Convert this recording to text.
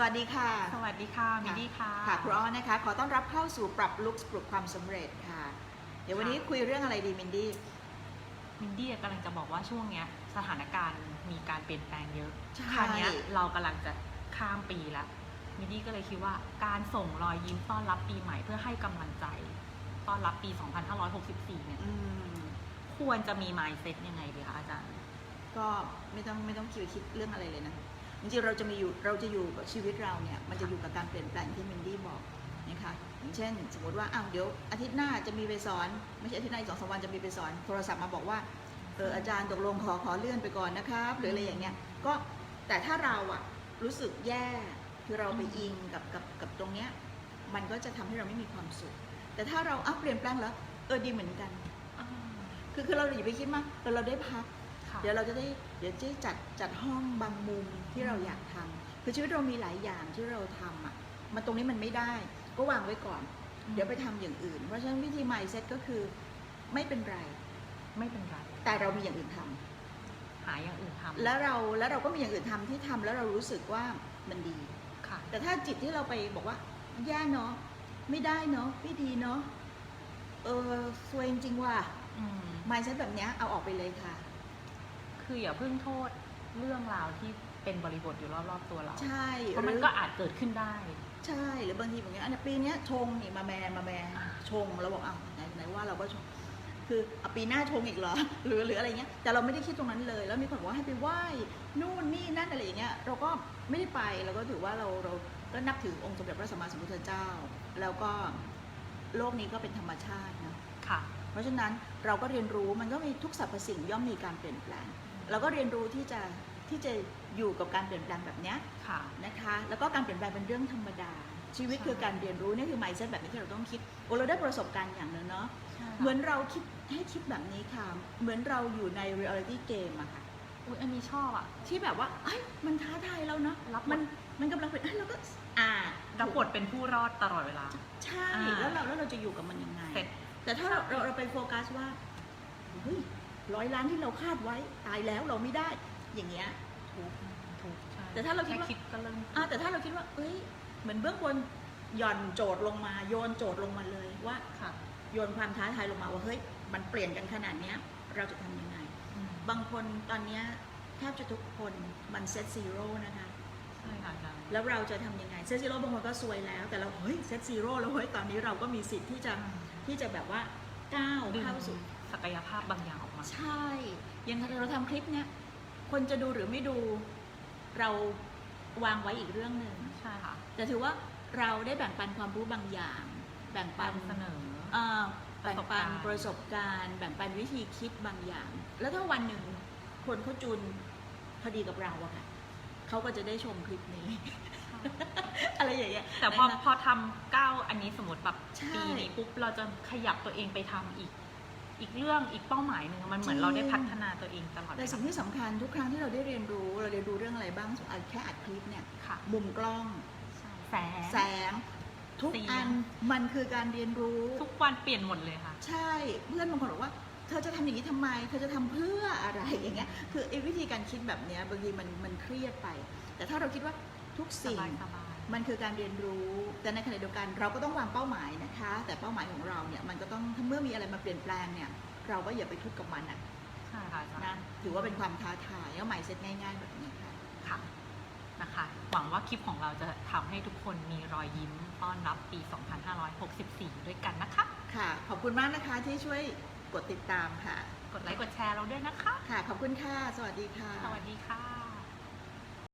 สวัสดีค่ะ สวัสดีค่ะมินดี้ค่ะ ค่ะครูอ้อนะคะ ขอต้อนรับเข้าสู่ปรับลุคปลุกความสำเร็จค่ะ เดี๋ยววันนี้คุยเรื่องอะไรดีมินดี้มินดี้กำลังจะบอกว่าช่วงเนี้ยสถานการณ์มีการเปลี่ยนแปลงเยอะใช่คราวเนี้ยเรากำลังจะข้ามปีแล้วมินดี้ก็เลยคิดว่าการส่งรอยยิ้มต้อนรับปีใหม่เพื่อให้กำลังใจ ต้อนรับปี 2564 เนี่ยอืมควรจะมี mindset ยังไงดีคะอาจารย์ ก็ไม่ต้องไม่ต้องคิดคิดเรื่องอะไรเลยนะ จริงๆเราจะมีอยู่เราจะอยู่กับชีวิตเราเนี่ยมันจะอยู่กับการเปลี่ยนแปลงที่มินดี้บอกนะคะอย่างเช่น สมมติว่าอ้าวเดี๋ยวอาทิตย์หน้าจะมีไปสอน ไม่ใช่อาทิตย์หน้าอีกสองสามวันจะมีไปสอนโทรศัพท์มาบอกว่าเอออาจารย์ตกลงขอขอเลื่อนไปก่อนนะครับ หรืออะไรอย่างเงี้ยก็แต่ถ้าเราอะรู้สึกแย่คือเราไปอิงกับกับกับตรงเนี้ยมันก็จะทำให้เราไม่มีความสุข แต่ถ้าเราอ้าวเปลี่ยนแปลงแล้วเออดีเหมือนกันคือคือเราอย่าไปคิดมากแต่เราได้พักค่ะ เดี๋ยวเราจะได้เดี๋ยวจะจัดจัดห้องบางมุมที่เราอยากทำคือชีวิตเรามีหลายอย่างที่เราทำอะมันตรงนี้มันไม่ได้ ก็วางไว้ก่อน เดี๋ยวไปทำอย่างอื่น เพราะฉะนั้นวิธี mindset ก็คือไม่เป็นไรไม่เป็นไรแต่เรามีอย่างอื่นทำหาอย่างอื่นทำแล้วเราแล้วเราก็มีอย่างอื่นทำที่ทำแล้วเรารู้สึกว่ามันดีค่ะ แต่ถ้าจิตที่เราไปบอกว่าแย่เนาะไม่ได้เนาะไม่ดีเนาะเออซวยจริงๆว่ะอืม mindset แบบเนี้ยเอาออกไปเลยค่ะ คืออย่าเพิ่งโทษเรื่องราวที่เป็นบริบทอยู่รอบๆตัวเรา ใช่เพราะมันหรือก็อาจเกิดขึ้นได้ ใช่หรือบางทีแบบนี้อันนี้ปีเนี้ยชงนี่มาแมมาแมอ่าชงเราบอกอ้าวไหนไหนว่าเราก็ชงคือเอาปีหน้าชงอีกเหรอหรือหรืออะไรเงี้ยแต่เราไม่ได้คิดตรงนั้นเลย แล้วมีคนบอกว่าให้ไปไหว้นู่นนี่นั่นอะไรอย่างเงี้ยเราก็ไม่ได้ไปเราก็ถือว่าเราเราก็นับถือองค์สมเด็จพระสัมมาสัมพุทธเจ้า แล้วก็โลกนี้ก็เป็นธรรมชาตินะค่ะ เพราะฉะนั้นเราก็เรียนรู้มันก็มีทุกสรรพสิ่งย่อมมีการเปลี่ยนแปลง เราก็เรียนรู้ที่จะที่จะอยู่กับการเปลี่ยนแปลงแบบเนี้ยค่ะ นะคะ แล้วก็การเปลี่ยนแปลงเป็นเรื่องธรรมดา ชีวิตใช่ คือการเรียนรู้นี่คือ mindset แบบนี้ที่เราต้องคิดโอ้เราได้ประสบการณ์อย่างหนึ่งเนาะใช่ค่ะเหมือนเราคิดให้คิดแบบนี้ค่ะ เหมือนเราอยู่ใน reality game อะค่ะ อุ้ยอันนี้ชอบอะ ที่แบบว่าเอ้ยมันท้าทายเราเนาะรับบทมันมันกำลังเป็นเอ้ยเราก็อ่ารับบทเป็นผู้รอดตลอดเวลา ใช่อ่า แล้วเราแล้วเราจะอยู่กับมันยังไง เสร็จ แต่ถ้าเราเราเราไปโฟกัสว่าเฮ้ย ร้อยล้านที่เราคาดไว้ตายแล้วเราไม่ได้ อย่างเงี้ยทุกทุกใช่แต่ถ้าเราคิดแค่ว่าคิดก็เริ่มอ่าแต่ถ้าเราคิดว่า เอ้ย เหมือนเบื้องบนหย่อนโจทย์ลงมาโยนโจทย์ลงมาเลยว่า ค่ะโยนความท้าทายลงมาว่าเฮ้ยมันเปลี่ยนกันขนาดเนี้ย เราจะทำยังไง อืมบางคนตอนเนี้ยแทบจะทุกคนมันเซตซีโร่นะคะ ใช่ค่ะอาจารย์แล้วเราจะทำยังไงเซตซีโร่บางคนก็ซวยแล้ว แต่เราเฮ้ยเซตซีโร่แล้วเฮ้ยตอนนี้เราก็มีสิทธิ์ที่จะที่จะแบบว่าก้าวดึงเข้าสู่ศักยภาพบางอย่างออก มาใช่อย่างเราทำคลิปเนี้ยคนจะดูหรือไม่ดูเราวางไว้อีกเรื่องหนึ่งใช่ค่ะแต่ถือว่าเราได้แบ่งปันความรู้บางอย่าง แบ่งปันนำเสนอเอ่อแบ่งปันปประระสสบบกาการรณ์ แบ่งปันวิธีคิดบางอย่าง แล้วถ้าวันหนึ่งคนเขาจูนพอดีกับเราอะค่ะเขาก็จะได้ชมคลิปนี้ อะไรอย่างเงี้ยแต่พอนะคะพอทำก้าวอันนี้สมมติแบบใช่ปีนี้ปุ๊บเราจะขยับตัวเองไปทำอีก อีกเรื่องอีกเป้าหมายหนึ่งมันเหมือนเราได้พัฒนาตัวเองตลอดแต่สิ่งที่สำคัญทุกครั้งที่เราได้เรียนรู้เราเรียนรู้เรื่องอะไรบ้างสมมติแค่อัดคลิปเนี่ยค่ะมุมกล้องใช่แสงแสงทุกเสียงอันมันคือการเรียนรู้ทุกวันเปลี่ยนหมดเลยค่ะ ใช่เพื่อนบางคนบอกว่าเธอจะทำอย่างนี้ทำไม เธอจะทำเพื่ออะไรอย่างเงี้ย คือไอ้วิธีการคิดแบบเนี้ยบางทีมันมันเครียดไป แต่ถ้าเราคิดว่าทุกสสิ่งบายสบาย มันคือการเรียนรู้ แต่ในขณะเดียวกันเราก็ต้องวางเป้าหมายนะคะ แต่เป้าหมายของเราเนี่ยมันก็ต้องถ้าเมื่อมีอะไรมาเปลี่ยนแปลงเนี่ยเราก็อย่าไปทุกข์กับมันอะใช่ค่ะอาจารย์นะถือว่าเป็นความท้าทายแล้วหมายเซ็ตง่าย ๆ แบบนี้ค่ะ ค่ะนะคะหวังว่าคลิปของเราจะทำให้ทุกคนมีรอยยิ้มต้อนรับปี 2564 ด้วยกันนะคะ ค่ะ ขอบคุณมากนะคะที่ช่วยกดติดตามค่ะ กดไลค์กดแชร์เราด้วยนะคะ ค่ะ ขอบคุณค่ะ สวัสดีค่ะ สวัสดีค่ะ